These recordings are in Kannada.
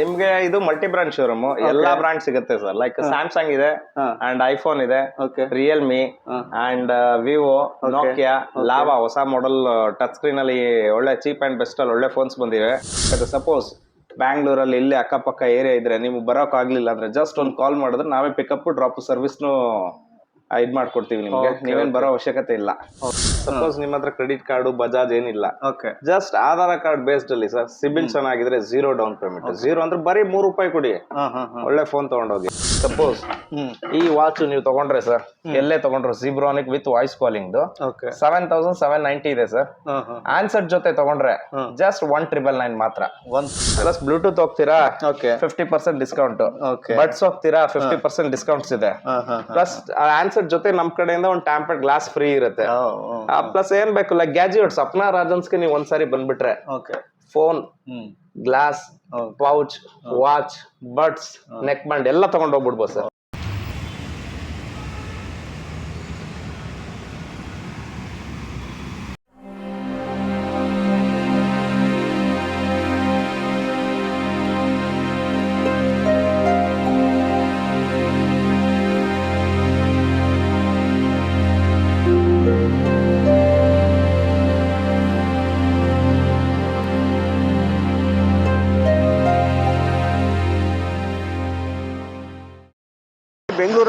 ನಿಮ್ಗೆ ಇದು ಮಲ್ಟಿ ಬ್ರಾಂಡ್ ಶೋರೂಮ್ ಎಲ್ಲಾ ಬ್ರಾಂಡ್ ಸಿಗುತ್ತೆ ಸರ್ ಲೈಕ್ ಸ್ಯಾಮ್ಸಂಗ್ ಇದೆ. ಅಂಡ್ ಐಫೋನ್ ಇದೆ Realme. And Vivo Nokia Lava ಹೊಸ ಮಾಡೆಲ್ ಟಚ್ ಸ್ಕ್ರೀನ್ ಅಲ್ಲಿ ಒಳ್ಳೆ ಚೀಪ್ ಅಂಡ್ ಬೆಸ್ಟ್ ಅಲ್ಲಿ ಒಳ್ಳೆ ಫೋನ್ಸ್ ಬಂದಿವೆ. ಸಪೋಸ್ ಬ್ಯಾಂಗ್ಳೂರಲ್ಲಿ ಇಲ್ಲಿ ಅಕ್ಕಪಕ್ಕ ಏರಿಯಾ ಇದ್ರೆ ನಿಮ್ಗೆ ಬರೋಕ್ ಆಗ್ಲಿಲ್ಲ ಅಂದ್ರೆ ಜಸ್ಟ್ ಒಂದು ಕಾಲ್ ಮಾಡಿದ್ರೆ ನಾವೇ ಪಿಕಪ್ ಡ್ರಾಪ್ ಸರ್ವಿಸ್ನು ಇದ್ ಮಾಡ್ಕೊಡ್ತೀವಿ ನಿಮ್ಗೆ. ನೀವೇನ್ ಬರೋ ಅವಶ್ಯಕತೆ ಇಲ್ಲ. ಸಪೋಸ್ ನಿಮ್ಮ ಹತ್ರ ಕ್ರೆಡಿಟ್ ಕಾರ್ಡು ಬಜಾಜ್ ಏನಿಲ್ಲ. Okay just Aadhaar card based ಅಲ್ಲಿ ಸರ್ ಸಿಬಿಲ್ ಚೆನ್ನಾಗಿದ್ರೆ ಜೀರೋ ಡೌನ್ ಪೇಮೆಂಟ್ ಜೀರೋ ಅಂದ್ರೆ ಬರೀ ಮೂರು ರೂಪಾಯಿ ಕೊಡಿ. ಒಳ್ಳೆ ಫೋನ್ ತಗೊಂಡೋಗಿ. ಸಪೋಸ್ ಈ ವಾಚ್ ನೀವು ತಗೊಂಡ್ರೆ ಸರ್ ಎಲ್ಲೇ ತಗೊಂಡ್ರು Zebronics with voice calling seven thousand seven ninety ಇದೆ ಸರ್ ಆನ್ಸರ್ ಜೊತೆ ತಗೊಂಡ್ರೆ. ಜಸ್ಟ್ ಒನ್ ಟ್ರಿಬಲ್ ನೈನ್ ಮಾತ್ರ. ಪ್ಲಸ್ ಬ್ಲೂಟೂತ್ ಹೋಗ್ತೀರಾ? ಫಿಫ್ಟಿ ಪರ್ಸೆಂಟ್ ಡಿಸ್ಕೌಂಟ್ ಬಡ್ಸ್ ಹೋಗ್ತೀರಾ? ಫಿಫ್ಟಿ ಪರ್ಸೆಂಟ್ ಡಿಸ್ಕೌಂಟ್ಸ್ ಇದೆ. ಪ್ಲಸ್ ಆನ್ಸರ್ ಜೊತೆ ನಮ್ ಕಡೆಯಿಂದ ಒಂದು ಟ್ಯಾಂಪರ್ಡ್ ಗ್ಲಾಸ್ ಫ್ರೀ ಇರುತ್ತೆ. ಪ್ಲಸ್ ಏನ್ ಬೇಕು? ಲೈಕ್ ಗ್ಯಾಜುಯೇಟ್ ಸಪ್ನಾ ರಾಜನ್ಸ್ಗೆ ನೀವು ಒಂದ್ಸಾರಿ ಬಂದ್ಬಿಟ್ರೆ phone glass. Pouch watch buds neck band ಎಲ್ಲ ತಗೊಂಡು ಹೋಗ್ಬಿಡ್ಬೋದು ಸರ್.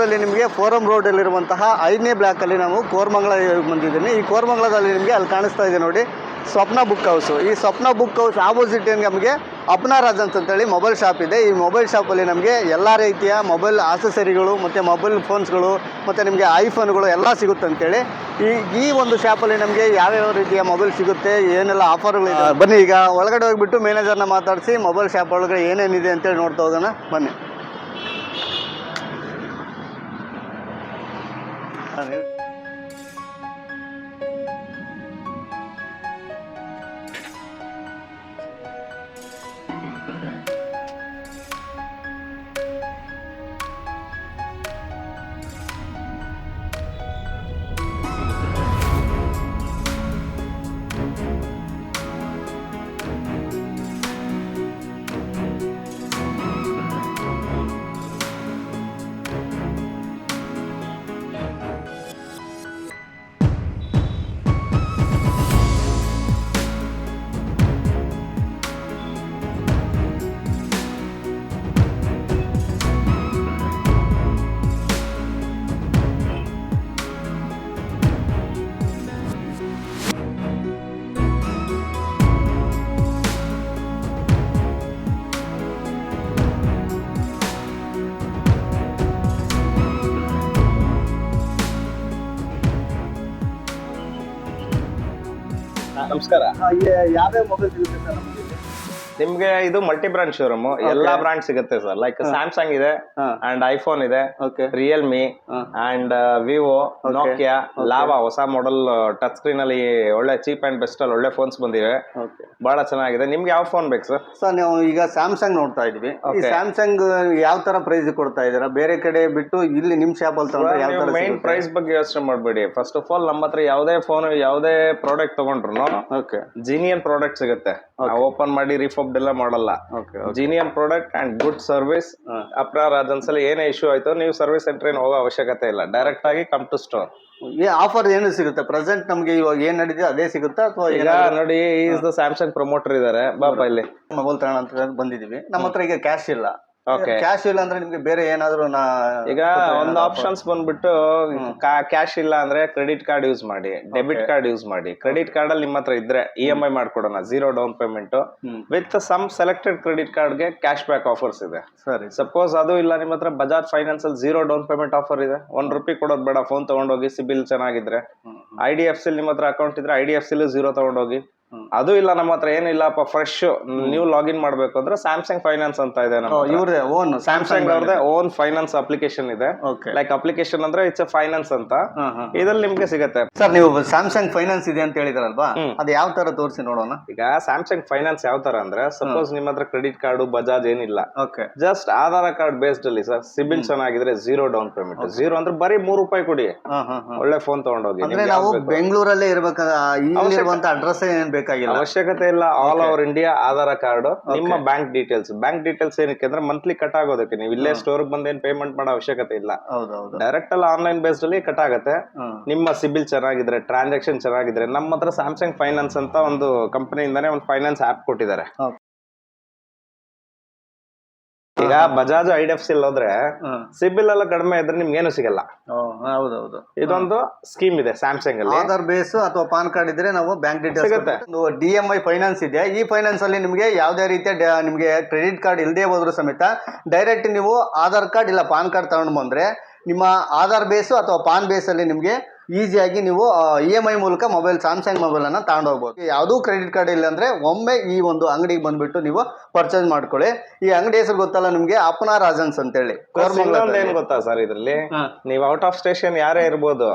ಬೆಂಗಳೂರಲ್ಲಿ ನಿಮಗೆ ಫೋರಂ ರೋಡಲ್ಲಿರುವಂತಹ ಐದನೇ ಬ್ಲಾಕಲ್ಲಿ ನಾವು ಕೋರ್ಮಂಗಲ ಬಂದಿದ್ದೀನಿ. ಈ ಕೋರ್ಮಂಗಲದಲ್ಲಿ ನಿಮಗೆ ಅಲ್ಲಿ ಕಾಣಿಸ್ತಾ ಇದೆ ನೋಡಿ, ಸ್ವಪ್ನ ಬುಕ್ ಹೌಸ್. ಈ ಸ್ವಪ್ನ ಬುಕ್ ಹೌಸ್ ಆಪೋಸಿಟ್ ನಮಗೆ ಅಪ್ನಾ ಅಂತ ಹೇಳಿ ಮೊಬೈಲ್ ಶಾಪ್ ಇದೆ. ಈ ಮೊಬೈಲ್ ಶಾಪಲ್ಲಿ ನಮಗೆ ಎಲ್ಲ ರೀತಿಯ ಮೊಬೈಲ್ ಆಸೆಸರಿಗಳು ಮತ್ತು ಮೊಬೈಲ್ ಫೋನ್ಸ್ಗಳು ಮತ್ತು ನಿಮಗೆ ಐಫೋನ್ಗಳು ಎಲ್ಲ ಸಿಗುತ್ತೆ ಅಂತೇಳಿ. ಈ ಈ ಒಂದು ಶಾಪಲ್ಲಿ ನಮಗೆ ಯಾವ್ಯಾವ ರೀತಿಯ ಮೊಬೈಲ್ ಸಿಗುತ್ತೆ, ಏನೆಲ್ಲ ಆಫರ್ಗಳು ಬನ್ನಿ ಈಗ ಒಳಗಡೆ ಹೋಗಿಬಿಟ್ಟು ಮ್ಯಾನೇಜರ್ನ ಮಾತಾಡಿಸಿ ಮೊಬೈಲ್ ಶಾಪ್ ಒಳಗಡೆ ಏನೇನಿದೆ ಅಂತೇಳಿ ನೋಡ್ತಾ ಹೋಗೋಣ. ಬನ್ನಿ. ನಮಸ್ಕಾರ. ಯಾವ್ಯಾವ ಮೊಬೈಲ್ ಸಿಗುತ್ತೆ ಸರ್ ನಮಗೆ ಇದು ಮಲ್ಟಿ ಬ್ರಾಂಡ್ ಶೋರೂಮ್ ಎಲ್ಲಾ ಬ್ರಾಂಡ್ ಸಿಗುತ್ತೆ ಸರ್ ಲೈಕ್ ಸ್ಯಾಮ್ಸಂಗ್ ಇದೆ. ಅಂಡ್ ಐಫೋನ್ ಇದೆ Realme. And Vivo Nokia Lava ಹೊಸ ಮಾಡೆಲ್ ಟಚ್ ಸ್ಕ್ರೀನ್ ಅಲ್ಲಿ ಒಳ್ಳೆ ಚೀಪ್ ಅಂಡ್ ಬೆಸ್ಟ್ ಅಲ್ಲಿ ಒಳ್ಳೆ ಫೋನ್ಸ್ ಬಂದಿವೆ. ಬಹಳ ಚೆನ್ನಾಗಿದೆ. ನಿಮ್ಗೆ ಯಾವ ಫೋನ್ ಬೇಕು ಸರ್ ಸರ್ ನಾವು ಈಗ ಸ್ಯಾಮ್ಸಂಗ್ ನೋಡ್ತಾ ಇದ್ವಿ. ಸ್ಯಾಮ್ಸಂಗ್ ಯಾವ ತರ ಪ್ರೈಸ್ ಕೊಡ್ತಾ ಇದ್ದೀರಾ? ಬೇರೆ ಕಡೆ ಬಿಟ್ಟು ಇಲ್ಲಿ ನಿಮ್ ಶಾಪ್ ಅಲ್ಲಿ ತಗೊಂಡ್ರೆ ಯಾವ ತರ ಮೈನ್ ಪ್ರೈಸ್ ಬಗ್ಗೆ ಯೋಚನೆ ಮಾಡಬೇಡಿ. ಫಸ್ಟ್ ಆಫ್ ಆಲ್ ನಮ್ಮ ಹತ್ರ ಯಾವುದೇ ಫೋನ್ ಯಾವುದೇ ಪ್ರಾಡಕ್ಟ್ ತಗೊಂಡ್ರು ಓಕೆ ಜೀನಿಯನ್ ಪ್ರಾಡಕ್ಟ್ ಸಿಗುತ್ತೆ. ಓಪನ್ ಮಾಡಿ ರಿಫರ್ಬ್ಡ್ ಎಲ್ಲ ಮಾಡಲ್ಲ. Genuine product and good service ಅಪ್ರಾರ್ ಅದೊಂದ್ಸಲ ಏನೇ ಇಶ್ಯೂ ಆಯ್ತು ನೀವು ಸರ್ವಿಸ್ ಸೆಂಟರ್ ಏನು ಹೋಗೋ ಅವಶ್ಯಕತೆ ಇಲ್ಲ. ಡೈರೆಕ್ಟ್ ಆಗಿ ಕಮ್ ಟು ಸ್ಟೋರ್ ಈ ಆಫರ್ ಏನು ಸಿಗುತ್ತೆ? ಪ್ರೆಸೆಂಟ್ ನಮಗೆ ಇವಾಗ ಏನ್ ನಡೀತಿದೆ ಅದೇ ಸಿಗುತ್ತಾ ಅಥವಾ ಈಗ ನೋಡಿ ಈಸ್ ದ ಸ್ಯಾಮ್ಸಂಗ್ ಪ್ರಮೋಟರ್ ಇದಾರೆ ಬಾಬಾ ಇಲ್ಲಿ. ಮೊಬೈಲ್ ತಗೋಣ ಅಂತ ಬಂದಿದೀವಿ ನಮ್ಮ ಹತ್ರ ಈಗ ಕ್ಯಾಶ್ ಇಲ್ಲ. ಕ್ಯಾಶ್ ಇಲ್ಲ ಅಂದ್ರೆ ನಿಮ್ಗೆ ಬೇರೆ ಏನಾದ್ರು ನಾ ಈಗ ಒಂದು ಆಪ್ಷನ್ಸ್ ಬಂದ್ಬಿಟ್ಟು ಕ್ಯಾಶ್ ಇಲ್ಲ ಅಂದ್ರೆ ಕ್ರೆಡಿಟ್ ಕಾರ್ಡ್ ಯೂಸ್ ಮಾಡಿ ಡೆಬಿಟ್ ಕಾರ್ಡ್ ಯೂಸ್ ಮಾಡಿ. ಕ್ರೆಡಿಟ್ ಕಾರ್ಡ್ ಅಲ್ಲಿ ನಿಮ್ಮ ಹತ್ರ ಇದ್ರೆ ಇ ಎಂ ಐ ಮಾಡ್ಕೊಡೋಣ zero down payment. With some selected credit ಕಾರ್ಡ್ಗೆ ಕ್ಯಾಶ್ ಬ್ಯಾಕ್ ಆಫರ್ಸ್ ಇದೆ. ಸರಿ. ಸಪೋಸ್ ಅದು ಇಲ್ಲ ನಿಮ್ಮ ಹತ್ರ ಬಜಾಜ್ ಫೈನಾನ್ಸ್ ಅಲ್ಲಿ ಜೀರೋ ಡೌನ್ ಪೇಮೆಂಟ್ ಆಫರ್ ಇದೆ. ಒಂದ್ ರುಪಿ ಕೊಡೋದು ಬೇಡ ಫೋನ್ ತಗೊಂಡೋಗಿ ಸಿಬಿಲ್ ಚೆನ್ನಾಗಿದ್ರೆ. ಐ ಡಿ ಎಫ್ ಸಿ ನಿಮ್ಮ ಹತ್ರ ಅಕೌಂಟ್ ಇದ್ರೆ I D F C zero ತಗೊಂಡೋಗಿ. ಅದು ಇಲ್ಲ ನಮ್ಮ ಹತ್ರ ಏನಿಲ್ಲಪ್ಪ ಫ್ರೆಶ್ ನೀವು ಲಾಗಿನ್ ಮಾಡ್ಬೇಕು ಅಂದ್ರೆ ಸ್ಯಾಮ್ಸಂಗ್ ಫೈನಾನ್ಸ್ ಅಂತ ಇದೆ. ಇವ್ರದೇ ಓನ್ ಸ್ಯಾಮ್ಸಂಗ್ ಅವ್ರದೇ ಓನ್ ಫೈನಾನ್ಸ್ ಅಪ್ಲಿಕೇಶನ್ ಇದೆ. ಲೈಕ್ ಅಪ್ಲಿಕೇಶನ್ ಅಂದ್ರೆ ಇಟ್ಸ್ ಫೈನಾನ್ಸ್ ಅಂತ. ಇದ್ರಲ್ಲಿ ನಿಮ್ಗೆ ಸಿಗುತ್ತೆ. ಸರ್ ನೀವು ಸ್ಯಾಮ್ಸಂಗ್ ಫೈನಾನ್ಸ್ ಇದೆ ಅಂತ ಹೇಳಿದ್ರಲ್ವಾ? ಅದ್ ಯಾವ ತರ ತೋರಿಸಿ ನೋಡೋಣ? ಈಗ ಸ್ಯಾಮ್ಸಂಗ್ ಫೈನಾನ್ಸ್ ಯಾವ ತರ ಅಂದ್ರೆ ಸಪೋಸ್ ನಿಮ್ಮ ಹತ್ರ ಕ್ರೆಡಿಟ್ ಕಾರ್ಡ್ ಬಜಾಜ್ ಏನಿಲ್ಲ. ಜಸ್ಟ್ ಆಧಾರ್ ಕಾರ್ಡ್ ಬೇಸ್ಡ್ ಅಲ್ಲಿ ಸರ್ ಸಿಬಿಲ್ ಚೆನ್ನಾಗಿದ್ರೆ ಜೀರೋ ಡೌನ್ ಪೇಮೆಂಟ್ ಜೀರೋ ಅಂದ್ರೆ ಬರೀ ಮೂರು ರೂಪಾಯಿ ಕೊಡಿ. ಒಳ್ಳೆ ಫೋನ್ ತಗೊಂಡೋಗಿ ನಾವು ಬೆಂಗಳೂರಲ್ಲೇ ಇರ್ಬೇಕಾದ ಅಡ್ರೆಸ್ ಏನ್ ಬೇಕಾಗಿಲ್ಲ ಅವಶ್ಯಕತೆ ಇಲ್ಲ. All over India Aadhaar card ನಿಮ್ಮ ಬ್ಯಾಂಕ್ ಡೀಟೇಲ್ಸ್ ಬ್ಯಾಂಕ್ ಡೀಟೇಲ್ಸ್ ಏನಕ್ಕೆ ಅಂದ್ರೆ ಮಂತ್ಲಿ ಕಟ್ ಆಗೋದಕ್ಕೆ ನೀವು ಇಲ್ಲೇ ಸ್ಟೋರ್ ಬಂದು ಏನ್ ಪೇಮೆಂಟ್ ಮಾಡೋ ಅವಶ್ಯಕತೆ ಇಲ್ಲ. ಡೈರೆಕ್ಟ್ ಅಲ್ಲಿ ಆನ್ಲೈನ್ ಬೇಸ್ಡ್ ಅಲ್ಲಿ ಕಟ್ ಆಗುತ್ತೆ. ನಿಮ್ಮ ಸಿಬಿಲ್ ಚೆನ್ನಾಗಿದ್ರೆ ಟ್ರಾನ್ಸಾಕ್ಷನ್ ಚೆನ್ನಾಗಿದ್ರೆ ನಮ್ಮ ಹತ್ರ ಸ್ಯಾಮ್ಸಂಗ್ ಫೈನಾನ್ಸ್ ಅಂತ ಒಂದು ಕಂಪನಿಯಿಂದಾನೇ ಒಂದು ಫೈನಾನ್ಸ್ ಆಪ್ ಕೊಟ್ಟಿದ್ದಾರೆ. ಈಗ Bajaj I D F C ಹೋದ್ರೆ ಸಿಬಿಲ್ ಎಲ್ಲ ಕಡಿಮೆ ಇದ್ರೆ ನಿಮ್ಗೆ ಏನು ಸಿಗಲ್ಲ. ಹೌದೌದು. ಇದೊಂದು ಸ್ಕೀಮ್ ಇದೆ ಸ್ಯಾಮ್ಸಂಗ್ ಅಲ್ಲಿ. ಆಧಾರ್ ಬೇಸ್ ಅಥವಾ ಪಾನ್ ಕಾರ್ಡ್ ಇದ್ರೆ ನಾವು ಬ್ಯಾಂಕ್ ಸಿಗುತ್ತೆ. ಒಂದು ಡಿ ಎಂ ಐ ಫೈನಾನ್ಸ್ ಇದೆ. ಈ ಫೈನಾನ್ಸ್ ಅಲ್ಲಿ ನಿಮಗೆ ಯಾವುದೇ ರೀತಿಯ ನಿಮಗೆ ಕ್ರೆಡಿಟ್ ಕಾರ್ಡ್ ಇಲ್ಲದೆ ಹೋದ್ರು ಸಮೇತ ಡೈರೆಕ್ಟ್ ನೀವು ಆಧಾರ್ ಕಾರ್ಡ್ ಇಲ್ಲ ಪಾನ್ ಕಾರ್ಡ್ ತಗೊಂಡು ಬಂದ್ರೆ ನಿಮ್ಮ ಆಧಾರ್ ಬೇಸು ಅಥವಾ ಪಾನ್ ಬೇಸ್ ಅಲ್ಲಿ ನಿಮಗೆ ಈಸಿಯಾಗಿ ನೀವು ಇ ಎಂ ಐ ಮೂಲಕ ಮೊಬೈಲ್ ಸ್ಯಾಮ್ಸಂಗ್ ಮೊಬೈಲ್ ಅನ್ನ ತಗೊಂಡು ಹೋಗ್ಬೋದು ಯಾವುದು ಕ್ರೆಡಿಟ್ ಕಾರ್ಡ್ ಇಲ್ಲ ಅಂದ್ರೆ ಒಮ್ಮೆ ಈ ಒಂದು ಅಂಗಡಿಗೆ ಬಂದ್ಬಿಟ್ಟು ನೀವು ಪರ್ಚೇಸ್ ಮಾಡ್ಕೊಳ್ಳಿ. ಈ ಅಂಗಡಿ ಹೆಸರು ಗೊತ್ತಲ್ಲ ನಿಮಗೆ? ಅಪನಾ ರಾಜನ್ಸ್ ಅಂತೇಳಿ. ಏನ್ ಗೊತ್ತಾ ಸರ್ ಇದ್ರಲ್ಲಿ? ನೀವು ಔಟ್ ಆಫ್ ಸ್ಟೇಷನ್ ಯಾರೇ ಇರ್ಬೋದು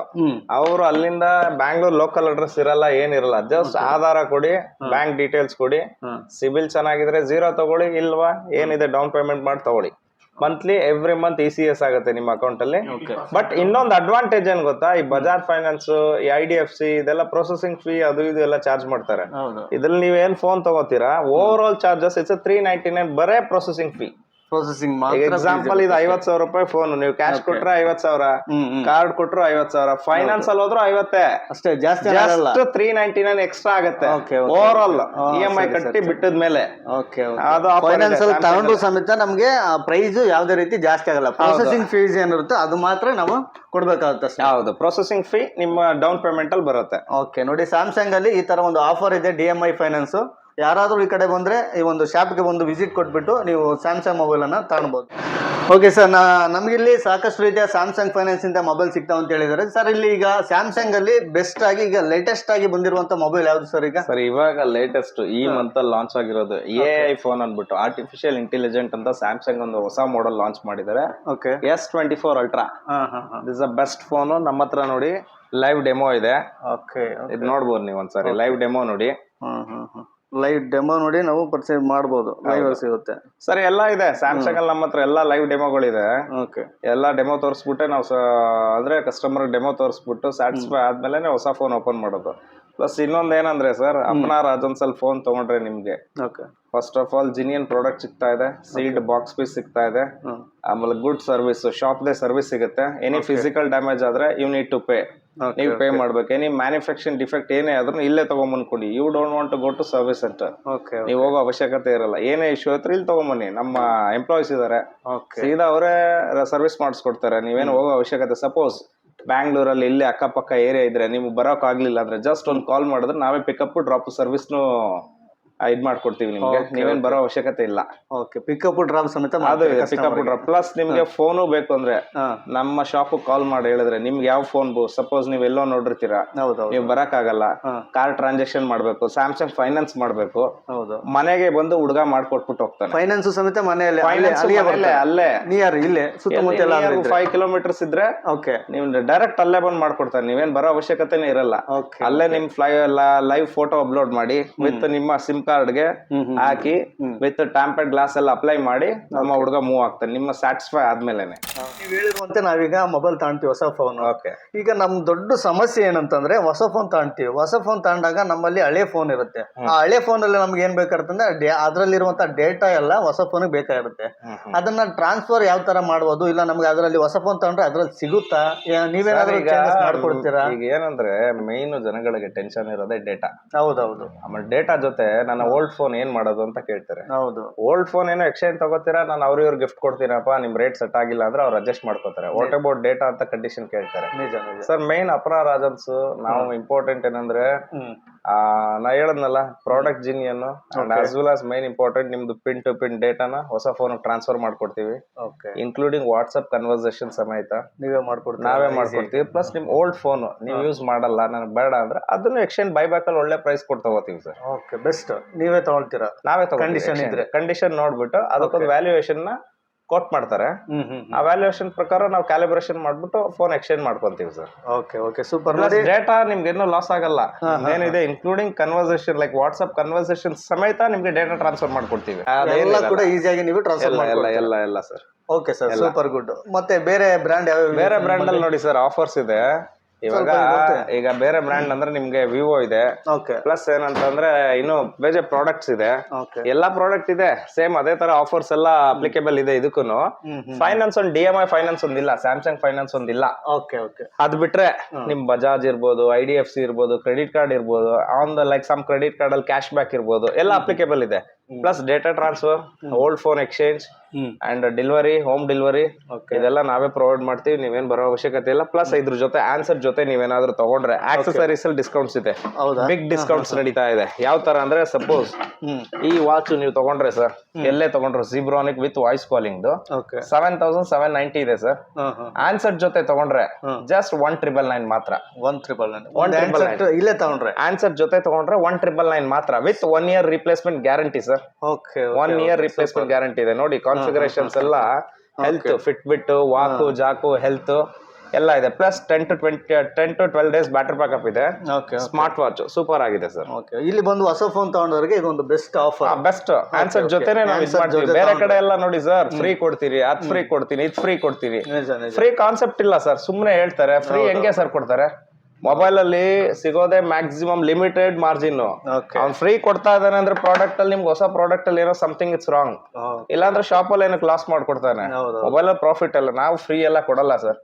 ಅವರು ಅಲ್ಲಿಂದ ಬ್ಯಾಂಗ್ಳೂರ್ ಲೋಕಲ್ ಅಡ್ರೆಸ್ ಇರಲ್ಲ ಏನಿರಲ್ಲ ಜಸ್ಟ್ ಆಧಾರ ಕೊಡಿ ಬ್ಯಾಂಕ್ ಡೀಟೇಲ್ಸ್ ಕೊಡಿ ಸಿಬಿಲ್ ಚೆನ್ನಾಗಿದ್ರೆ ಜೀರೋ ತಗೊಳ್ಳಿ ಇಲ್ವಾ ಏನಿದೆ ಡೌನ್ ಪೇಮೆಂಟ್ ಮಾಡಿ ತಗೊಳ್ಳಿ. Monthly every month E C S ಆಗುತ್ತೆ ನಿಮ್ಮ ಅಕೌಂಟ್ ಅಲ್ಲಿ. ಬಟ್ ಇನ್ನೊಂದು ಅಡ್ವಾಂಟೇಜ್ ಏನ್ ಗೊತ್ತಾ? ಈ ಬಜಾಜ್ ಫೈನಾನ್ಸ್ ಈ ಐ ಡಿ ಎಫ್ ಸಿ ಇದೆಲ್ಲ ಪ್ರೊಸೆಸಿಂಗ್ ಫೀ ಅದು ಇದು ಎಲ್ಲ ಚಾರ್ಜ್ ಮಾಡ್ತಾರೆ. ಇದ್ರಲ್ಲಿ ನೀವ್ ಏನ್ phone ತಗೋತೀರಾ? Over all charges it's three ninety nine ಬರೇ ಪ್ರೊಸೆಸಿಂಗ್ ಫೀ ಪ್ರೊಸೆಸಿಂಗ್ ಎಕ್ಸಾಂಪಲ್ ಇದು ಐವತ್ ಸಾವಿರ ರೂಪಾಯಿ ಫೋನ್ ನೀವು ಕ್ಯಾಶ್ ಕೊಟ್ರೆ ಐವತ್ ಸಾವಿರ ಕಾರ್ಡ್ ಕೊಟ್ರು ಐವತ್ ಸಾವಿರ ಫೈನಾನ್ಸ್ ಅಲ್ಲಿ ಹೋದ್ರು ಐವತ್ತೇ. ಅಷ್ಟೇ ಜಾಸ್ತಿ ತ್ರೀ ನೈನ್ಟಿ ನೈನ್ ಎಕ್ಸ್ಟ್ರಾ ಆಗುತ್ತೆ. Over all. E M I ಕಟ್ಟಿ ಬಿಟ್ಟದ ಮೇಲೆ ಓಕೆ ಅದು ಫೈನಾನ್ಸ್ ಅಲ್ಲಿ ತಗೊಂಡು ಸಮೇತ ನಮ್ಗೆ ಪ್ರೈಸ್ ಯಾವ್ದೇ ರೀತಿ ಜಾಸ್ತಿ ಆಗಲ್ಲ. ಪ್ರೊಸೆಸಿಂಗ್ ಫೀಸ್ ಏನಿರುತ್ತೆ ಅದು ಮಾತ್ರ ನಾವು ಕೊಡ್ಬೇಕಾಗುತ್ತೆ ಹೌದು. ಪ್ರೊಸೆಸಿಂಗ್ ಫೀ ನಿಮ್ಮ ಡೌನ್ ಪೇಮೆಂಟ್ ಅಲ್ಲಿ ಬರುತ್ತೆ. ಓಕೆ ನೋಡಿ ಸ್ಯಾಮ್ಸಂಗ್ ಅಲ್ಲಿ ಈ ತರ ಒಂದು ಆಫರ್ ಇದೆ ಡಿ ಎಂ ಐ ಫೈನಾನ್ಸ್ ಯಾರಾದ್ರೂ ಈ ಕಡೆ ಬಂದ್ರೆ ಈ ಒಂದು ಶಾಪ್ಗೆ ಒಂದು ವಿಸಿಟ್ ಕೊಟ್ಬಿಟ್ಟು ನೀವು ಸ್ಯಾಮ್ಸಂಗ್ ಮೊಬೈಲ್ ತಗೊಳ್ಬೋದು ಓಕೆ ಸರ್ ನಾ ನಮಗಿಲ್ಲಿ ಸಾಕಷ್ಟು ರೀತಿಯ ಸ್ಯಾಮ್ಸಂಗ್ ಫೈನಾನ್ಸ್ ಇಂದ ಮೊಬೈಲ್ ಸಿಗ್ತಾವೆ ಅಂತ ಹೇಳಿದ್ದಾರೆ. ಸರ್ ಇಲ್ಲಿ ಈಗ ಸ್ಯಾಮ್ಸಂಗ್ ಅಲ್ಲಿ ಬೆಸ್ಟ್ ಆಗಿ ಈಗ ಲೇಟೆಸ್ಟ್ ಆಗಿ ಬಂದಿರುವಂತ ಮೊಬೈಲ್ ಯಾವುದು ಸರ್ ಈಗ? ಸರ್ ಇವಾಗ ಲೇಟೆಸ್ಟ್ ಈ ಮಂತ್ ಅಲ್ಲಿ ಲಾಂಚ್ ಆಗಿರೋದು ಎ ಐ ಫೋನ್ ಅಂದ್ಬಿಟ್ಟು ಆರ್ಟಿಫಿಷಿಯಲ್ ಇಂಟೆಲಿಜೆಂಟ್ ಅಂತ ಸ್ಯಾಮ್ಸಂಗ್ ಒಂದು ಹೊಸ ಮಾಡೆಲ್ ಲಾಂಚ್ ಮಾಡಿದ್ದಾರೆ. Okay S twenty four ultra ಹಾ ಹಾ. ಹಾ ದಿಸ್ ಅ ಬೆಸ್ಟ್ ಫೋನ್ ನಮ್ಮ ಹತ್ರ ನೋಡಿ ಲೈವ್ ಡೆಮೋ ಇದೆ. ಓಕೆ ಇದು ನೋಡ್ಬೋದು ನೀವು ಒಂದ್ಸರಿ ಲೈವ್ ಡೆಮೋ ನೋಡಿ ಲೈವ್ ಡೆಮೋ ನೋಡಿ ನಾವು ಪರ್ಚೇಸ್ ಮಾಡಬಹುದು ಲೈವ್ ಸಿಗುತ್ತೆ. ಸರಿ ಎಲ್ಲ ಇದೆ. ಸ್ಯಾಮ್ಸಂಗ್ ಅಲ್ಲಿ ನಮ್ಮ ಹತ್ರ ಎಲ್ಲ ಲೈವ್ ಡೆಮೋಗಳಿದೆ ಓಕೆ ಎಲ್ಲ ಡೆಮೋ ತೋರಿಸ್ಬಿಟ್ಟೆ ನಾವು ಅಂದ್ರೆ ಕಸ್ಟಮರ್ ಡೆಮೋ ತೋರಿಸ್ಬಿಟ್ಟು ಸ್ಯಾಟಿಸ್ಫೈ ಆದ್ಮೇಲೆ ಹೊಸ ಫೋನ್ ಓಪನ್ ಮಾಡೋದು. ಪ್ಲಸ್ ಇನ್ನೊಂದ್ ಏನಂದ್ರೆ ಸರ್ ಅಪ್ನಾ ರಾಜನ್ಸ್ ಅಲ್ಲಿ ಫೋನ್ ತಗೊಂಡ್ರೆ ನಿಮ್ಗೆ. Okay first of all genuine product ಸಿಗ್ತಾ ಇದೆ. ಸೀಲ್ಡ್ ಬಾಕ್ಸ್ ಪೀಸ್ ಸಿಗ್ತಾ ಇದೆ. ಆಮೇಲೆ good service shop the service ಸಿಗುತ್ತೆ. ಎನಿ ಫಿಸಿಕಲ್ ಡ್ಯಾಮೇಜ್ ಆದ್ರೆ ಯು ನೀಡ್ ಟು ಪೇ ನೀವು ಪೇ ಮಾಡ್ಬೇಕು. ಎನಿ ಮ್ಯಾನುಫ್ಯಾಕ್ಚರಿಂಗ್ ಡಿಫೆಕ್ಟ್ ಏನೇ ಆದ್ರೂ ಇಲ್ಲೇ ತಗೊಂಬಂದ್ಕೊಡಿ you don't want to go to service centre okay ನೀವು ಹೋಗೋ ಅವಶ್ಯಕತೆ ಇರಲ್ಲ. ಏನೇ ಇಶ್ಯೂ ಹತ್ರ ಇಲ್ಲಿ ತಗೊಂಬನ್ನಿ. ನಮ್ಮ ಎಂಪ್ಲಾಯೀಸ್ ಇದಾರೆ. ಸೀದಾ ಅವರೇ ಸರ್ವಿಸ್ ಮಾಡಿಸ್ಕೊಡ್ತಾರೆ. ನೀವೇನು ಹೋಗೋ ಅವಶ್ಯಕತೆ. ಸಪೋಸ್ ಬ್ಯಾಂಗ್ಳೂರಲ್ಲಿ ಇಲ್ಲಿ ಅಕ್ಕಪಕ್ಕ ಏರಿಯಾ ಇದ್ರೆ ನಿಮ್ಗೆ ಬರೋಕ್ ಆಗ್ಲಿಲ್ಲ ಅಂದ್ರೆ ಜಸ್ಟ್ ಒಂದು ಕಾಲ್ ಮಾಡಿದ್ರೆ ನಾವೇ ಪಿಕಪ್ ಡ್ರಾಪ್ ಸರ್ವಿಸ್ನು ಇದ್ ಮಾಡ್ಕೊಡ್ತೀವಿ ನಿಮ್ಗೆ. ನೀವೇನು ಬರೋ ಅವಶ್ಯಕತೆ ಇಲ್ಲ. ಓಕೆ ಪಿಕಪ್ ಡ್ರಾಪ್ ಸಮೇತ ಪಿಕಪ್ ಡ್ರಾಪ್ ಪ್ಲಸ್ ನಿಮ್ಗೆ ಫೋನು ಬೇಕು ಅಂದ್ರೆ ನಮ್ಮ ಶಾಪ್ ಕಾಲ್ ಮಾಡಿ ಹೇಳಿದ್ರೆ ನಿಮ್ಗೆ ಯಾವ ಫೋನ್ ಸಪೋಸ್ ನೀವು ಎಲ್ಲೋ ನೋಡಿರ್ತೀರಾ. ಹೌದು ನೀವು ಬರಕ್ ಆಗಲ್ಲ ಕಾರ್ ಟ್ರಾನ್ಸಾಕ್ಷನ್ ಮಾಡ್ಬೇಕು ಸ್ಯಾಮ್ಸಂಗ್ ಫೈನಾನ್ಸ್ ಮಾಡ್ಬೇಕು. ಹೌದು. ಮನೆಗೆ ಬಂದು ಹುಡುಗ ಮಾಡ್ಕೊಟ್ಬಿಟ್ಟು ಹೋಗ್ತಾರೆ ಫೈನಾನ್ಸ್ ಸಮೇತ ಮನೆಯಲ್ಲಿ ಅಲ್ಲೇ ನಿಯರ್ ಇಲ್ಲೇ ಸುತ್ತಮುತ್ತ ಎಲ್ಲ ಫೈವ್ ಕಿಲೋಮೀಟರ್ಸ್ ಇದ್ರೆ ಓಕೆ ನೀವು ಡೈರೆಕ್ಟ್ ಅಲ್ಲೇ ಬಂದ್ ಮಾಡ್ಕೊಡ್ತಾರೆ ನೀವೇನ್ ಬರೋ ಅವಶ್ಯಕತೆನೇ ಇರಲ್ಲ. ಅಲ್ಲೇ ನಿಮ್ ಫ್ಲೈ ಲೈವ್ ಫೋಟೋ ಅಪ್ಲೋಡ್ ಮಾಡಿ ವಿತ್ ನಿಮ್ಮ ಸಿಮ್ ಕಾರ್ಡ್ಗೆ ಹ್ಮ್ ಹ್ಮ್ ಹಾಕಿ ವಿತ್ ಟ್ಯಾಂಪರ್ಡ್ ಗ್ಲಾಸ್ ಎಲ್ಲ ಅಪ್ಲೈ ಮಾಡಿ ನಮ್ಮ ಹುಡುಗ ಮೂವ್ ಆಗ್ತಾನೆ. ನಿಮ್ಮ ಸ್ಯಾಟಿಸ್ಫೈ ಆದ್ಮೇಲೆನೆ. ನೀವು ಹೇಳಿರುವಂತೆ ನಾವೀಗ ಮೊಬೈಲ್ ತಗೊಂತೀವಿ ಹೊಸ ಫೋನ್ ಓಕೆ ಈಗ ನಮ್ ದೊಡ್ಡ ಸಮಸ್ಯೆ ಏನಂತಂದ್ರೆ ಹೊಸ ಫೋನ್ ತಗೊಂತೀವಿ ಹೊಸ ಫೋನ್ ತಗೊಂಡಾಗ ನಮ್ಮಲ್ಲಿ ಹಳೆ ಫೋನ್ ಇರುತ್ತೆ. ಆ ಹಳೆ ಫೋನ್ ಅಲ್ಲಿ ನಮ್ಗೆ ಏನ್ ಬೇಕಾಗ್ತಂದ್ರೆ ಅದ್ರಲ್ಲಿರುವಂತ ಡೇಟಾ ಎಲ್ಲ ಹೊಸ ಫೋನ್ ಬೇಕಾಗಿರುತ್ತೆ. ಅದನ್ನ ಟ್ರಾನ್ಸ್ಫರ್ ಯಾವ ತರ ಮಾಡ್ಬೋದು? ಇಲ್ಲ ನಮ್ಗೆ ಅದರಲ್ಲಿ ಹೊಸ ಫೋನ್ ತಗೊಂಡ್ರೆ ಅದ್ರಲ್ಲಿ ಸಿಗುತ್ತಾ? ನೀವೇನಾದ್ರೂ ಮಾಡ್ಕೊಡ್ತೀರಾ? ಈಗ ಏನಂದ್ರೆ ಮೇನ್ ಜನಗಳಿಗೆ ಟೆನ್ಷನ್ ಇರೋದೇ ಡೇಟಾ ಹೌದೌದು. ಆಮೇಲೆ ಡೇಟಾ ಜೊತೆ ನನ್ನ ಓಲ್ಡ್ ಫೋನ್ ಏನ್ ಮಾಡೋದು ಅಂತ ಕೇಳ್ತಾರೆ. ಹೌದು. ಓಲ್ಡ್ ಫೋನ್ ಏನೋ ಎಕ್ಸ್ಚೇಂಜ್ ತಗೋತೀರಾ? ನಾನು ಅವ್ರ ಇವ್ರು ಗಿಫ್ಟ್ ಕೊಡ್ತೀನಪ್ಪ ನಿಮ್ ರೇಟ್ ಸೆಟ್ ಆಗಿಲ್ಲ ಅಂದ್ರೆ ಅವ್ರು ಅಡ್ಜಸ್ಟ್ ಮಾಡ್ಕೋತಾರೆ. ವಾಟ್ ಅಬೌಟ್ ಡೇಟಾ ಅಂತ ಕಂಡೀಷನ್ ಕೇಳ್ತಾರೆ. ನಿಜ ನಿಜ. ಸರ್ ಮೇನ್ ಅಪರಾ ರಾಜನ್ಸ್ ನಾವು ಇಂಪಾರ್ಟೆಂಟ್ ಏನಂದ್ರೆ ಆ, ನಾ ಹೇಳದ್ನಲ್ಲ product genuine and as well as mine important ನಿಮ್ದು ಪಿನ್ ಟು ಪಿನ್ ಡೇಟಾನ ಹೊಸ ಫೋನ್ ಟ್ರಾನ್ಸ್ಫರ್ ಮಾಡ್ಕೊಡ್ತೀವಿ. ಓಕೆ ಇನ್ಕ್ಲೂಡಿಂಗ್ ವಾಟ್ಸ್ಆಪ್ ಕನ್ವರ್ಸೇಷನ್ ಸಮೇತ. ನೀವೇ ಮಾಡ್ಕೊಡ್ತೀರಾ? ನಾವೇ ಮಾಡ್ಕೊಡ್ತೀವಿ. ಪ್ಲಸ್ ನಿಮ್ ಓಲ್ಡ್ ಫೋನ್ ನೀವು ಯೂಸ್ ಮಾಡಲ್ಲ ನನಗೆ ಬೇಡ ಅಂದ್ರೆ ಅದನ್ನು ಎಕ್ಸ್ಚೇಂಜ್ ಬೈಬ್ಯಾಕ್ ಅಲ್ಲಿ ಒಳ್ಳೆ ಪ್ರೈಸ್ ಕೊಟ್ಟು ತಗೋತೀವಿ ಸರ್ ಓಕೆ ಬೆಸ್ಟ್ ನೀವೇ ತಗೊಳ್ತೀರಾ. ನಾವೇ ಕಂಡೀಷನ್ ಇದ್ರೆ. ಕಂಡೀಷನ್ ನೋಡ್ಬಿಟ್ಟು ಅದಕ್ಕೊಂದು ವ್ಯಾಲ್ಯೂಯೇಷನ್ನ ಕೋಟ್ ಮಾಡ್ತಾರೆ. ಆ ವ್ಯಾಲ್ಯೂಯೇಷನ್ ಪ್ರಕಾರ ನಾವು ಕ್ಯಾಲಿಬ್ರೇಷನ್ ಮಾಡ್ಬಿಟ್ಟು ಫೋನ್ ಎಕ್ಸ್ಚೇಂಜ್ ಮಾಡ್ಕೊಂತೀವಿ sir okay okay super data ನಿಮ್ಗೆ ಇನ್ನೂ ಲಾಸ್ ಆಗಲ್ಲ. ಏನಿದೆ including conversation like WhatsApp conversation ಸಮೇತ ನಿಮ್ಗೆ ಡೇಟಾ ಟ್ರಾನ್ಸ್ಫರ್ ಮಾಡ್ಕೊಡ್ತೀವಿ. ಎಲ್ಲ ಕೂಡ ಈಸಿಯಾಗಿ ನೀವು ಟ್ರಾನ್ಸ್ಫರ್ ಎಲ್ಲ ಎಲ್ಲ ಎಲ್ಲ sir okay sir super good ಮತ್ತೆ ಬೇರೆ ಬ್ರ್ಯಾಂಡ್ ಯಾವ ಬೇರೆ ಬ್ರ್ಯಾಂಡ್ ಅಲ್ಲಿ ನೋಡಿ ಸರ್ ಆಫರ್ಸ್ ಇದೆ. ಇವಾಗ ಈಗ ಬೇರೆ ಬ್ರ್ಯಾಂಡ್ ಅಂದ್ರೆ ನಿಮ್ಗೆ ವಿವೋ ಇದೆ. ಪ್ಲಸ್ ಏನಂತಂದ್ರೆ ಇನ್ನು ಬೇರೆ ಪ್ರಾಡಕ್ಟ್ಸ್ ಇದೆ. ಎಲ್ಲಾ ಪ್ರಾಡಕ್ಟ್ ಇದೆ. ಸೇಮ್ ಅದೇ ತರ ಆಫರ್ಸ್ ಎಲ್ಲ ಅಪ್ಲಿಕೇಬಲ್ ಇದೆ ಇದಕ್ಕೂ ಫೈನಾನ್ಸ್ ಒಂದು ಡಿ ಎಂ ಐ ಫೈನಾನ್ಸ್ ಒಂದಿಲ್ಲ ಸ್ಯಾಮ್ಸಂಗ್ ಫೈನಾನ್ಸ್ ಒಂದಿಲ್ಲ ಅದ್ ಬಿಟ್ರೆ ನಿಮ್ ಬಜಾಜ್ ಇರ್ಬೋದು ಐ ಡಿ ಎಫ್ ಸಿ ಇರ್ಬೋದು ಕ್ರೆಡಿಟ್ ಕಾರ್ಡ್ ಇರ್ಬೋದು on the like some credit card ಅಲ್ಲಿ ಕ್ಯಾಶ್ ಬ್ಯಾಕ್ ಇರ್ಬೋದು ಎಲ್ಲ ಅಪ್ಲಿಕೇಬಲ್ ಇದೆ. Plus data transfer old phone exchange and delivery home. Delivery. ಇದೆಲ್ಲ ನಾವೇ ಪ್ರೊವೈಡ್ ಮಾಡ್ತೀವಿ ನೀವೇನ್ ಬರೋ ಅವಶ್ಯಕತೆ ಇಲ್ಲ. ಪ್ಲಸ್ ಇದ್ರ ಜೊತೆ ಆನ್ಸರ್ ಜೊತೆ ನೀವೇನಾದ್ರೂ ತಗೊಂಡ್ರೆ ಆಕ್ಸೆಸರೀಸ್ ಅಲ್ಲಿ ಡಿಸ್ಕೌಂಟ್ಸ್ ಇದೆ. ಬಿಗ್ ಡಿಸ್ಕೌಂಟ್ಸ್ ನಡೀತಾ ಇದೆ. ಯಾವ ತರ ಅಂದ್ರೆ ಸಪೋಸ್ ಈ ವಾಚ್ ನೀವು ತಗೊಂಡ್ರೆ ಸರ್ ಎಲ್ಲೇ ತಗೊಂಡ್ರು Zebronic with voice calling seven thousand seven ninety ಇದೆ ಸರ್ ಆನ್ಸರ್ ಜೊತೆ ತಗೊಂಡ್ರೆ ಜಸ್ಟ್ ಒನ್ ಟ್ರಿಬಲ್ ನೈನ್ ಮಾತ್ರ. ಒನ್ ಟ್ರಿಬಲ್ ನೈನ್ ಹ್ಯಾಂಡ್ಸೆಟ್ ಇಲ್ಲೇ ತಗೊಂಡ್ರೆ. ಆನ್ಸರ್ ಜೊತೆ ತಗೊಂಡ್ರೆ ಒನ್ ಟ್ರಿಬಲ್ ನೈನ್ ಮಾತ್ರ. With one year replacement guarantee sir okay one year replacement guarantee ಇದೆ. ನೋಡಿ ಕಾನ್ಫಿಗರೇಷನ್ಸ್ ಎಲ್ಲ ಹೆಲ್ತ್ ಫಿಟ್ ಬಿಟ್ ವಾಕು ಜಾಕು ಹೆಲ್ತ್ ಎಲ್ಲ ಇದೆ. Plus ten to twenty ten to twelve days battery backup ಇದೆ. ಓಕೆ ಸ್ಮಾರ್ಟ್ ವಾಚ್ ಸೂಪರ್ ಆಗಿದೆ ಸರ್ ಓಕೆ ಇಲ್ಲಿ ಬಂದು ಹೊಸ ಫೋನ್ ತಗೊಂಡವ್ರಿಗೆ ಇದೊಂದು ಬೆಸ್ಟ್ ಆಫರ್ ಬೆಸ್ಟ್ ಆನ್ಸರ್ ಜೊತೆನೆ ನಾವು ಇದು ಮಾಡ್ತೀವಿ. ಜೊತೆ ಬೇರೆ ಕಡೆ ಎಲ್ಲ ನೋಡಿ ಸರ್ ಫ್ರೀ ಕೊಡ್ತೀರಿ ಅದ್ ಫ್ರೀ ಕೊಡ್ತೀನಿ ಇದು ಫ್ರೀ ಕೊಡ್ತೀನಿ ಫ್ರೀ ಕಾನ್ಸೆಪ್ಟ್ ಇಲ್ಲ ಸರ್ ಸುಮ್ಮನೆ ಹೇಳ್ತಾರೆ ಫ್ರೀ ಹೆಂಗೆ ಸರ್ ಕೊಡ್ತಾರೆ? ಮೊಬೈಲ್ ಅಲ್ಲಿ ಸಿಗೋದೇ ಮ್ಯಾಕ್ಸಿಮಮ್ ಲಿಮಿಟೆಡ್ ಮಾರ್ಜಿನ್ ಓಕೆ ಅವ್ನು ಫ್ರೀ ಕೊಡ್ತಾ ಇದ್ದಾನೆ ಅಂದ್ರೆ ಪ್ರಾಡಕ್ಟ್ ಅಲ್ಲಿ ನಿಮ್ಗೆ ಹೊಸ ಪ್ರಾಡಕ್ಟ್ ಅಲ್ಲಿ ಏನೋ ಸಮಥಿಂಗ್ ಇಟ್ಸ್ ರಾಂಗ್ ಇಲ್ಲಾಂದ್ರೆ ಶಾಪ್ ಅಲ್ಲಿ ಏನಕ್ಕೆ ಲಾಸ್ ಮಾಡ್ಕೊಡ್ತಾನೆ. ಮೊಬೈಲ್ ಅಲ್ಲಿ ಪ್ರಾಫಿಟ್ ಅಲ್ಲ ನಾವು ಫ್ರೀ ಎಲ್ಲ ಕೊಡಲ್ಲ ಸರ್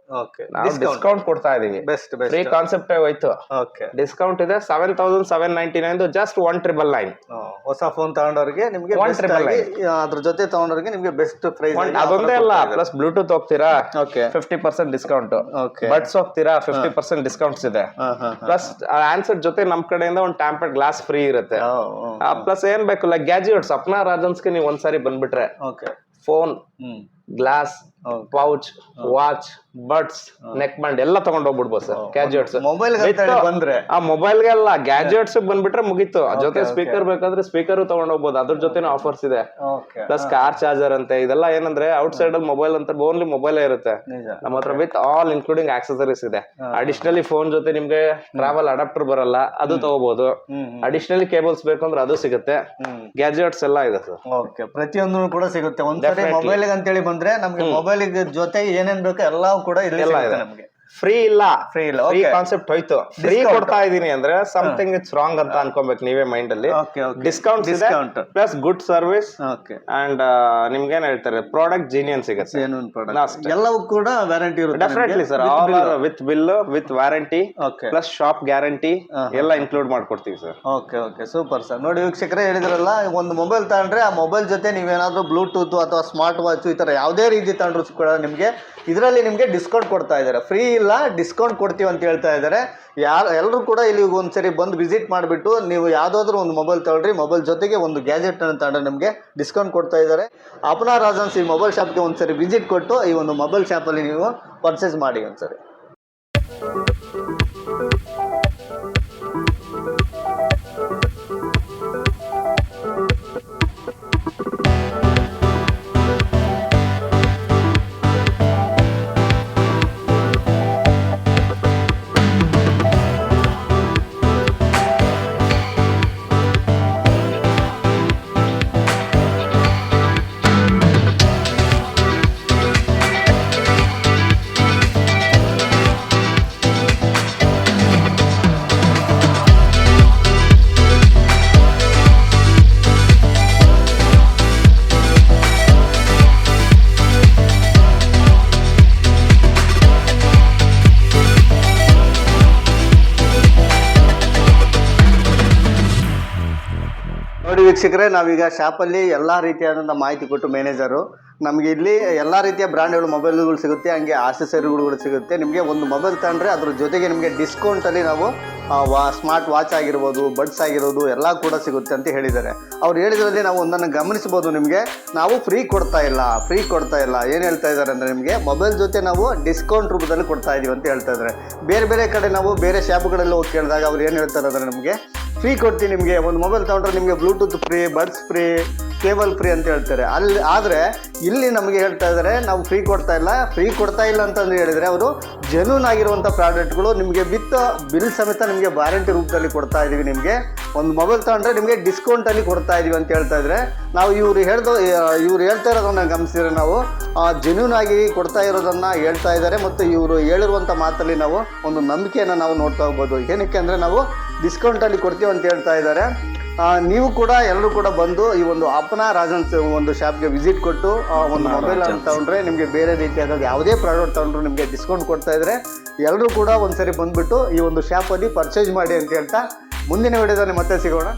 ಡಿಸ್ಕೌಂಟ್ ಕೊಡ್ತಾ ಇದೀವಿ. ಬೆಸ್ಟ್ ಫ್ರೀ ಕಾನ್ಸೆಪ್ಟ್ ಹೋಯ್ತು. ಓಕೆ ಡಿಸ್ಕೌಂಟ್ ಇದೆ seven thousand seven ninety nine just one triple nine ಹೊಸ ಫೋನ್ ತಗೊಂಡವ್ರಿಗೆ ನಿಮಗೆ ಒನ್ ಟ್ರಿಬಲ್ ನೈನ್ ಅದ್ರ ಜೊತೆ ತಗೊಂಡವ್ರಿಗೆ ನಿಮಗೆ ಬೆಸ್ಟ್ ಪ್ರೈಸ್ ಅದೊಂದೇ ಅಲ್ಲ ಪ್ಲಸ್ ಬ್ಲೂಟೂತ್ ಹೋಗ್ತೀರಾ? Okay fifty percent discount okay buds ಹೋಗ್ತೀರಾ? ಫಿಫ್ಟಿ ಪರ್ಸೆಂಟ್ ಡಿಸ್ಕೌಂಟ್ಸ್ ಇದೆ. ಪ್ಲಸ್ ಆನ್ಸರ್ ಜೊತೆ ನಮ್ ಕಡೆಯಿಂದ ಒಂದು ಟ್ಯಾಂಪರ್ಡ್ ಗ್ಲಾಸ್ ಫ್ರೀ ಇರುತ್ತೆ. ಪ್ಲಸ್ ಏನ್ ಬೇಕು? ಲೈಕ್ ಗ್ಯಾಜೆಟ್ಸ್ ಅಪ್ನಾ ರಾಜನ್ಸ್ಗೆ ನೀವು ಒಂದ್ಸಾರಿ ಬಂದ್ಬಿಟ್ರೆ phone glass. Pouch watch buds neck band ಎಲ್ಲ ತಗೊಂಡ್ ಹೋಗ್ಬಿಡ್ಬೋದು ಸರ್ ಗ್ಯಾಜೆಟ್ಸ್ ಮೊಬೈಲ್ ಬಂದ್ರೆ. ಆ ಮೊಬೈಲ್ಗೆ ಅಲ್ಲ ಗ್ಯಾಜೆಟ್ಸ್ ಬಂದ್ಬಿಟ್ರೆ ಮುಗೀತು. ಜೊತೆ ಸ್ಪೀಕರ್ ಬೇಕಾದ್ರೆ ಸ್ಪೀಕರ್ ತಗೊಂಡ್ ಹೋಗ್ಬೋದು. ಅದ್ರ ಜೊತೆನೂ ಆಫರ್ಸ್ ಇದೆ. ಪ್ಲಸ್ ಕಾರ್ ಚಾರ್ಜರ್ ಅಂತೆ ಇದೆಲ್ಲ ಏನಂದ್ರೆ ಔಟ್ ಸೈಡ್ ಅಲ್ಲಿ ಮೊಬೈಲ್ ಅಂತ ಓನ್ಲಿ ಮೊಬೈಲ್ ಇರುತ್ತೆ. ನಮ್ಮ ಹತ್ರ ವಿತ್ ಆಲ್ ಇನ್ಕ್ಲೂಡಿಂಗ್ ಆಕ್ಸೆಸರೀಸ್ ಇದೆ. ಅಡಿಷನಲಿ ಫೋನ್ ಜೊತೆ ನಿಮ್ಗೆ ಟ್ರಾವೆಲ್ ಅಡಾಪ್ಟರ್ ಬರಲ್ಲ ಅದು ತಗೋಬಹುದು ಅಡಿಷನಲಿ ಕೇಬಲ್ಸ್ ಬೇಕು ಅಂದ್ರೆ ಅದು ಸಿಗುತ್ತೆ. ಗ್ಯಾಜೆಟ್ಸ್ ಎಲ್ಲ ಇದೆ ಸರ್. ಪ್ರತಿಯೊಂದು ಕೂಡ ಸಿಗುತ್ತೆ. ಒಂದ್ಸರಿ ಮೊಬೈಲ್ ಅಂತೇಳಿ ಬಂದ್ರೆ ನಮ್ಗೆ ಮೊಬೈಲ್ ಜೊತೆಗೆ ಏನೇನ್ ಬೇಕು ಎಲ್ಲವೂ ಕೂಡ ಇಲ್ಲಿ ಸಿಗುತ್ತೆ ನಮ್ಗೆ. ಫ್ರೀ ಇಲ್ಲ. ಫ್ರೀ ಇಲ್ಲ ಫ್ರೀ ಕಾನ್ಸೆಪ್ಟ್ ಹೋಯ್ತು. ಫ್ರೀ ಕೊಡ್ತಾ ಇದೀನಿ ಅಂದ್ರೆ ಸಮಥಿಂಗ್ ಇಟ್ಸ್ ರಾಂಗ್ ಅಂತ ಅನ್ಕೊಬೇಕು ನೀವೇ ಮೈಂಡ್ ಅಲ್ಲಿ. Discount discount plus good service okay and ನಿಮ್ಗೆ ಏನ್ ಹೇಳ್ತಾರೆ ಪ್ರಾಡಕ್ಟ್ ಜೀನಿಯನ್ ಸಿಗುತ್ತೆ. ಏನು ಪ್ರಾಡಕ್ಟ್ ಎಲ್ಲವೂ ಕೂಡ ವ್ಯಾರಂಟಿ ಇರುತ್ತೆ definitely sir all with bill with warranty okay plus shop guarantee ಎಲ್ಲ ಇನ್ಕ್ಲೂಡ್ ಮಾಡ್ಕೊಡ್ತೀವಿ sir okay okay super sir ನೋಡಿ ವೀಕ್ಷಕರೇ ಹೇಳಿದ್ರಲ್ಲ ಒಂದು ಮೊಬೈಲ್ ತಗೊಂಡ್ರೆ ಆ ಮೊಬೈಲ್ ಜೊತೆ ನೀವೇನಾದ್ರೂ ಬ್ಲೂಟೂತ್ ಅಥವಾ ಸ್ಮಾರ್ಟ್ ವಾಚ್ ಈ ತರ ಯಾವುದೇ ರೀತಿ ತಗೊಂಡ್ರು ಕೂಡ ನಿಮಗೆ ಇದರಲ್ಲಿ ನಿಮಗೆ ಡಿಸ್ಕೌಂಟ್ ಕೊಡ್ತಾ ಇದ್ದಾರೆ. ಫ್ರೀ ಇಲ್ಲ. ಡಿಸ್ಕೌಂಟ್ ಕೊಡ್ತೀವಿ ಅಂತ ಹೇಳ್ತಾ ಇದ್ದಾರೆ ಯಾರು ಎಲ್ಲರೂ ಕೂಡ ಇಲ್ಲಿ ಒಂದ್ಸರಿ ಬಂದು ವಿಸಿಟ್ ಮಾಡಿಬಿಟ್ಟು ನೀವು ಯಾವುದಾದ್ರೂ ಒಂದು ಮೊಬೈಲ್ ತಗೊಳ್ರಿ ಮೊಬೈಲ್ ಜೊತೆಗೆ ಒಂದು ಗ್ಯಾಜೆಟ್ ತಗೊಂಡ್ರೆ ನಿಮಗೆ ಡಿಸ್ಕೌಂಟ್ ಕೊಡ್ತಾ ಇದ್ದಾರೆ ಅಪನಾ ರಾಜನ್ಸ್ ಈ ಮೊಬೈಲ್ ಶಾಪ್ಗೆ ಒಂದ್ಸರಿ ವಿಸಿಟ್ ಕೊಟ್ಟು ಈ ಒಂದು ಮೊಬೈಲ್ ಶಾಪಲ್ಲಿ ನೀವು ಪರ್ಚೇಸ್ ಮಾಡಿ ಒಂದ್ಸರಿ. ವೀಕ್ಷಕರೇ, ನಾವೀಗ ಶಾಪಲ್ಲಿ ಎಲ್ಲ ರೀತಿಯಾದಂಥ ಮಾಹಿತಿ ಕೊಟ್ಟು ಮ್ಯಾನೇಜರು. ನಮಗೆ ಇಲ್ಲಿ ಎಲ್ಲ ರೀತಿಯ ಬ್ರ್ಯಾಂಡ್ಗಳು, ಮೊಬೈಲ್ಗಳು ಸಿಗುತ್ತೆ, ಹಂಗೆ ಆಸೆಸರಿಗಳು ಕೂಡ ಸಿಗುತ್ತೆ. ನಿಮಗೆ ಒಂದು ಮೊಬೈಲ್ ತಗೊಂಡ್ರೆ ಅದ್ರ ಜೊತೆಗೆ ನಿಮಗೆ ಡಿಸ್ಕೌಂಟಲ್ಲಿ ನಾವು ವಾ, ಸ್ಮಾರ್ಟ್ ವಾಚ್ ಆಗಿರ್ಬೋದು, ಬಡ್ಸ್ ಆಗಿರೋದು ಎಲ್ಲ ಕೂಡ ಸಿಗುತ್ತೆ ಅಂತ ಹೇಳಿದ್ದಾರೆ. ಅವ್ರು ಹೇಳಿದ್ರಲ್ಲಿ ನಾವು ಒಂದನ್ನು ಗಮನಿಸ್ಬೋದು ನಿಮಗೆ. ನಾವು ಫ್ರೀ ಕೊಡ್ತಾ ಇಲ್ಲ, ಫ್ರೀ ಕೊಡ್ತಾ ಇಲ್ಲ. ಏನು ಹೇಳ್ತಾ ಇದ್ದಾರೆ ಅಂದರೆ ನಿಮಗೆ ಮೊಬೈಲ್ ಜೊತೆ ನಾವು ಡಿಸ್ಕೌಂಟ್ ರೂಪದಲ್ಲಿ ಕೊಡ್ತಾ ಇದ್ದೀವಿ ಅಂತ ಹೇಳ್ತಾ ಇದ್ದಾರೆ. ಬೇರೆ ಬೇರೆ ಕಡೆ ನಾವು ಬೇರೆ ಶಾಪ್ಗಳಲ್ಲಿ ಹೋಗಿ ಕೇಳಿದಾಗ ಅವ್ರು ಏನು ಹೇಳ್ತಾರೆ ಅಂದರೆ ನಮಗೆ ಫ್ರೀ ಕೊಡ್ತೀನಿ ನಿಮಗೆ. ಒಂದು ಮೊಬೈಲ್ ತೊಗೊಂಡ್ರೆ ನಿಮಗೆ bluetooth free buds free cable free ಅಂತ ಹೇಳ್ತಾರೆ. ಅಲ್ಲಿ ಆದರೆ ಇಲ್ಲಿ ನಮಗೆ ಹೇಳ್ತಾ ಇದ್ದಾರೆ ನಾವು ಫ್ರೀ ಕೊಡ್ತಾ ಇಲ್ಲ, ಫ್ರೀ ಕೊಡ್ತಾ ಇಲ್ಲ ಅಂತಂದು ಹೇಳಿದರೆ ಅವರು ಜೆನ್ಯೂನ್ ಆಗಿರುವಂಥ ಪ್ರಾಡಕ್ಟ್ಗಳು ನಿಮಗೆ ವಿತ್ ಬಿಲ್ ಸಮೇತ ನಿಮಗೆ ವಾರಂಟಿ ರೂಪದಲ್ಲಿ ಕೊಡ್ತಾ ಇದ್ದೀವಿ ನಿಮಗೆ. ಒಂದು ಮೊಬೈಲ್ ತೊಗೊಂಡ್ರೆ ನಿಮಗೆ ಡಿಸ್ಕೌಂಟಲ್ಲಿ ಕೊಡ್ತಾ ಇದ್ದೀವಿ ಅಂತ ಹೇಳ್ತಾ ಇದ್ದಾರೆ ನಾವು ಇವ್ರು ಹೇಳ್ದು, ಇವ್ರು ಹೇಳ್ತಾ ಇರೋದನ್ನು ಗಮನಿಸಿದ್ರೆ ನಾವು ಜೆನ್ಯೂನ್ ಆಗಿ ಕೊಡ್ತಾ ಇರೋದನ್ನು ಹೇಳ್ತಾ ಇದ್ದಾರೆ ಮತ್ತು ಇವರು ಹೇಳಿರುವಂಥ ಮಾತಲ್ಲಿ ನಾವು ಒಂದು ನಂಬಿಕೆಯನ್ನು ನಾವು ನೋಡ್ತಾ ಹೋಗ್ಬೋದು. ಏನಕ್ಕೆ ಅಂದರೆ ನಾವು ಡಿಸ್ಕೌಂಟಲ್ಲಿ ಕೊಡ್ತೀವಿ ಅಂತ ಹೇಳ್ತಾ ಇದ್ದಾರೆ ನೀವು ಕೂಡ ಎಲ್ಲರೂ ಕೂಡ ಬಂದು ಈ ಒಂದು ಅಪ್ನ ರಾಜನ್ ಒಂದು ಶಾಪ್ಗೆ ವಿಸಿಟ್ ಕೊಟ್ಟು ಒಂದು ಮೊಬೈಲ್ ಅಂತ ತಗೊಂಡ್ರೆ ನಿಮಗೆ ಬೇರೆ ರೀತಿಯಾದ ಯಾವುದೇ ಪ್ರಾಡಕ್ಟ್ ತಗೊಂಡ್ರು ನಿಮಗೆ ಡಿಸ್ಕೌಂಟ್ ಕೊಡ್ತಾ ಇದ್ರೆ ಎಲ್ಲರೂ ಕೂಡ ಒಂದ್ಸರಿ ಬಂದ್ಬಿಟ್ಟು ಈ ಒಂದು ಶಾಪಲ್ಲಿ ಪರ್ಚೇಸ್ ಮಾಡಿ ಅಂತ ಹೇಳ್ತಾ ಮುಂದಿನ ವಿಡಿಯೋದಲ್ಲಿ ಮತ್ತೆ ಸಿಗೋಣ.